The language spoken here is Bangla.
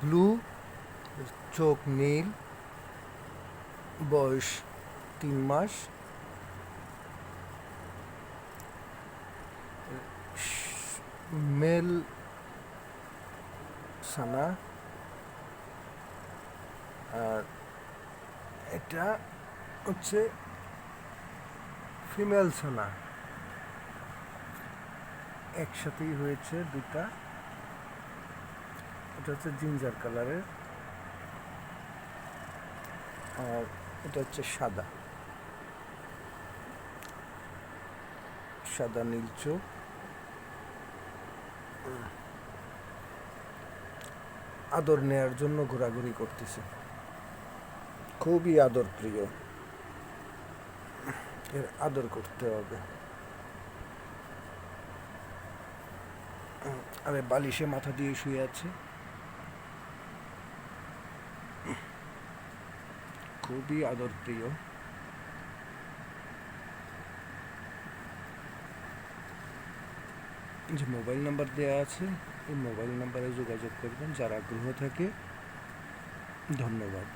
ব্লু, চোখ নীল, বয়স তিন মাস। মেল সানা। আর এটা হচ্ছে ফিমেল সানা। একসাথেই হয়েছে দুটা এটা হচ্ছে জিঞ্জার কালারের আর এটা হচ্ছে সাদা। সাদা নীল চোখ। আদর নেয়ার জন্য ঘোরাঘুরি করতেছে। খুবই আদর প্রিয়। এর আদর করতে হবে। আরে বালিশে মাথা দিয়ে শুয়ে আছে। খুবই আদর প্রিয় যে মোবাইল নাম্বার দেওয়া আছে এই মোবাইল নাম্বারে যোগাযোগ করবেন যার আগ্রহ থাকে ধন্যবাদ